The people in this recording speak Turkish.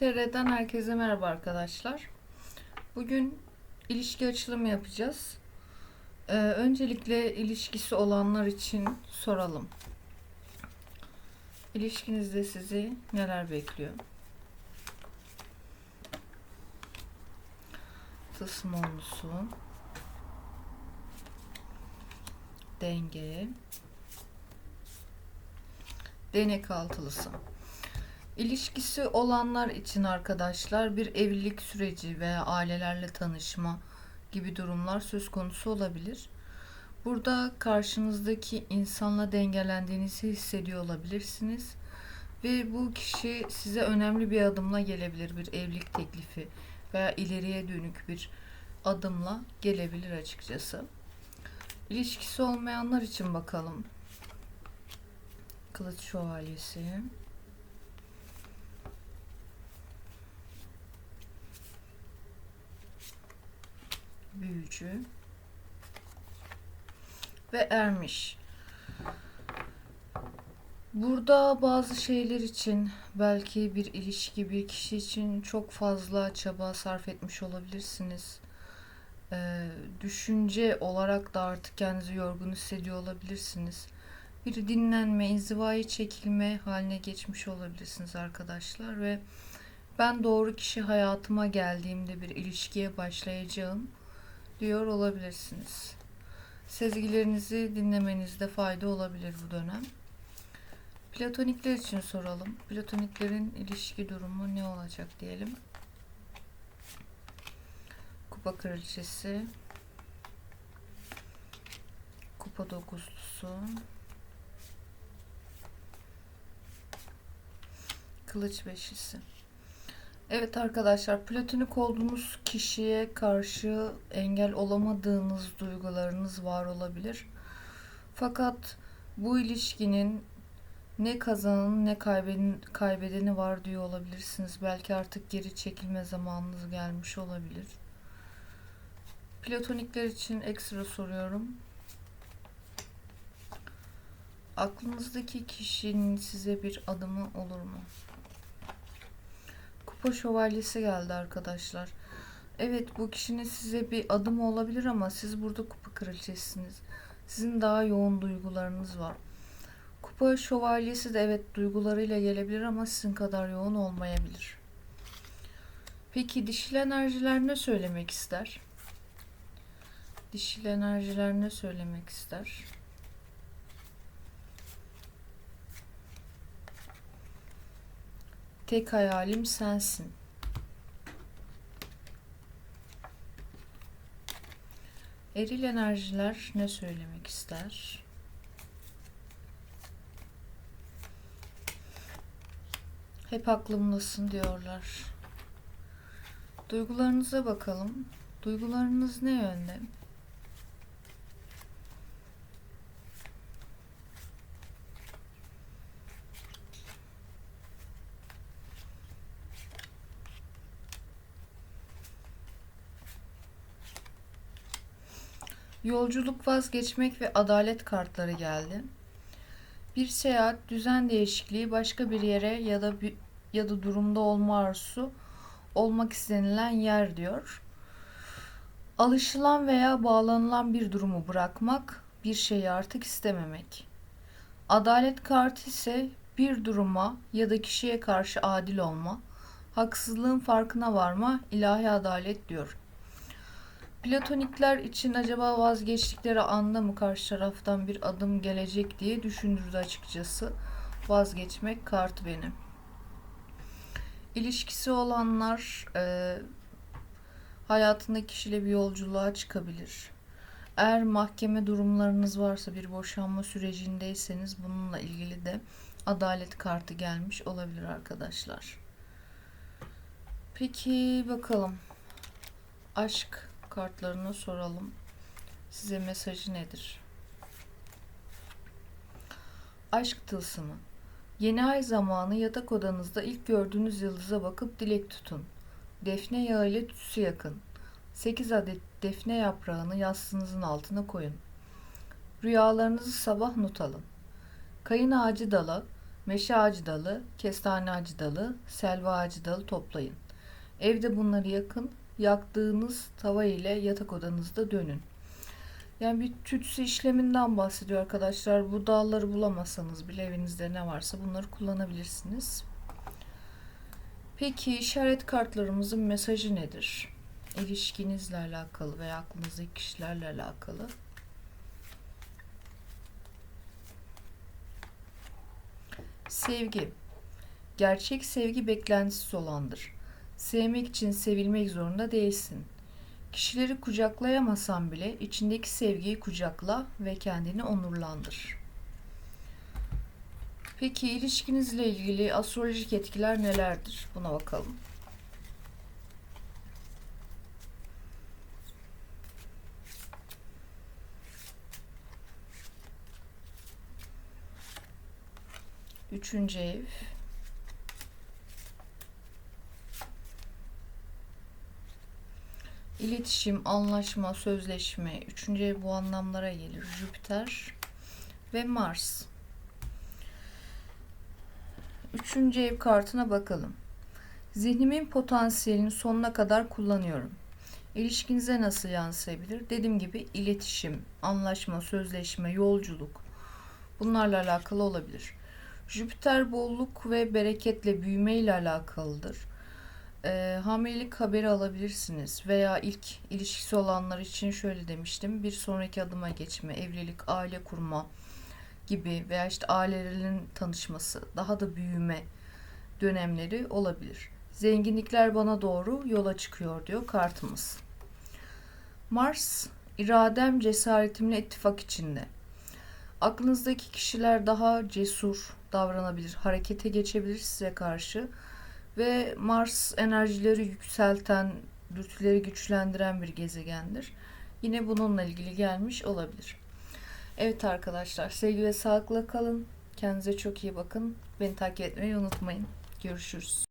TR'den herkese merhaba arkadaşlar. Bugün ilişki açılımı yapacağız. Ee, öncelikle ilişkisi olanlar için soralım. İlişkinizde sizi neler bekliyor? Tılsım onlusu. Denge. Denek altılısı. İlişkisi olanlar için arkadaşlar bir evlilik süreci veya ailelerle tanışma gibi durumlar söz konusu olabilir. Burada karşınızdaki insanla dengelendiğinizi hissediyor olabilirsiniz. Ve bu kişi size önemli bir adımla gelebilir. Bir evlilik teklifi veya ileriye dönük bir adımla gelebilir açıkçası. İlişkisi olmayanlar için bakalım. Kılıç şövalyesi. Büyücü ve ermiş. Burada bazı şeyler için belki bir ilişki bir kişi için çok fazla çaba sarf etmiş olabilirsiniz. Ee, düşünce olarak da artık kendinizi yorgun hissediyor olabilirsiniz. Bir dinlenme, inzivaya çekilme haline geçmiş olabilirsiniz arkadaşlar ve ben doğru kişi hayatıma geldiğimde bir ilişkiye başlayacağım diyor olabilirsiniz. Sezgilerinizi dinlemenizde fayda olabilir bu dönem. Platonikler için soralım. Platoniklerin ilişki durumu ne olacak diyelim. Kupa kraliçesi. Kupa dokuzlusu. Kılıç beşisi. Evet arkadaşlar, platonik olduğunuz kişiye karşı engel olamadığınız duygularınız var olabilir. Fakat bu ilişkinin ne kazananı ne kaybedeni, kaybedeni var diyor olabilirsiniz. Belki artık geri çekilme zamanınız gelmiş olabilir. Platonikler için ekstra soruyorum. Aklınızdaki kişinin size bir adımı olur mu? Kupa şövalyesi geldi arkadaşlar. Evet bu kişinin size bir adımı olabilir ama siz burada kupa kraliçesiniz. Sizin daha yoğun duygularınız var. Kupa şövalyesi de evet duygularıyla gelebilir ama sizin kadar yoğun olmayabilir. Peki dişil enerjiler ne söylemek ister? Dişil enerjiler ne söylemek ister? Tek hayalim sensin. Eril enerjiler ne söylemek ister? Hep aklımdasın diyorlar. Duygularınıza bakalım. Duygularınız ne yönde? Yolculuk vazgeçmek ve adalet kartları geldi. Bir seyahat, düzen değişikliği, başka bir yere ya da bir, ya da durumda olma arzusu olmak istenilen yer diyor. Alışılan veya bağlanılan bir durumu bırakmak, bir şeyi artık istememek. Adalet kartı ise bir duruma ya da kişiye karşı adil olma, haksızlığın farkına varma, ilahi adalet diyor. Platonikler için acaba vazgeçtikleri anda mı karşı taraftan bir adım gelecek diye düşündürdü açıkçası. Vazgeçmek kartı benim. İlişkisi olanlar e, hayatındaki kişiyle bir yolculuğa çıkabilir. Eğer mahkeme durumlarınız varsa bir boşanma sürecindeyseniz bununla ilgili de adalet kartı gelmiş olabilir arkadaşlar. Peki bakalım. Aşk kartlarına soralım. Size mesajı nedir? Aşk tılsımı. Yeni ay zamanı yatak odanızda ilk gördüğünüz yıldıza bakıp dilek tutun. Defne yağı ile tütsü yakın. 8 adet defne yaprağını yastığınızın altına koyun. Rüyalarınızı sabah not alın. Kayın ağacı dalı, Meşe ağacı dalı, kestane ağacı dalı, selva ağacı dalı toplayın. Evde bunları yakın, yaktığınız tava ile yatak odanızda dönün. Yani bir tütsü işleminden bahsediyor arkadaşlar. Bu dalları bulamazsanız bile evinizde ne varsa bunları kullanabilirsiniz. Peki işaret kartlarımızın mesajı nedir? İlişkinizle alakalı veya aklınızdaki kişilerle alakalı. Sevgi. Gerçek sevgi beklentisiz olandır. Sevmek için sevilmek zorunda değilsin. Kişileri kucaklayamasan bile içindeki sevgiyi kucakla ve kendini onurlandır. Peki ilişkinizle ilgili astrolojik etkiler nelerdir? Buna bakalım. Üçüncü ev. İletişim, anlaşma, sözleşme. Üçüncü ev bu anlamlara gelir. Jüpiter ve Mars. Üçüncü ev kartına bakalım. Zihnimin potansiyelini sonuna kadar kullanıyorum. İlişkinize nasıl yansıyabilir? Dediğim gibi iletişim, anlaşma, sözleşme, yolculuk bunlarla alakalı olabilir. Jüpiter bolluk ve bereketle büyüme ile alakalıdır. E, hamilelik haberi alabilirsiniz veya ilk ilişkisi olanlar için şöyle demiştim. Bir sonraki adıma geçme, evlilik, aile kurma gibi veya işte ailelerin tanışması, daha da büyüme dönemleri olabilir. Zenginlikler bana doğru yola çıkıyor diyor kartımız. Mars, iradem cesaretimle ittifak içinde. Aklınızdaki kişiler daha cesur davranabilir, harekete geçebilir size karşı ve Mars enerjileri yükselten, dürtüleri güçlendiren bir gezegendir. Yine bununla ilgili gelmiş olabilir. Evet arkadaşlar, sevgi ve sağlıkla kalın. Kendinize çok iyi bakın. Beni takip etmeyi unutmayın. Görüşürüz.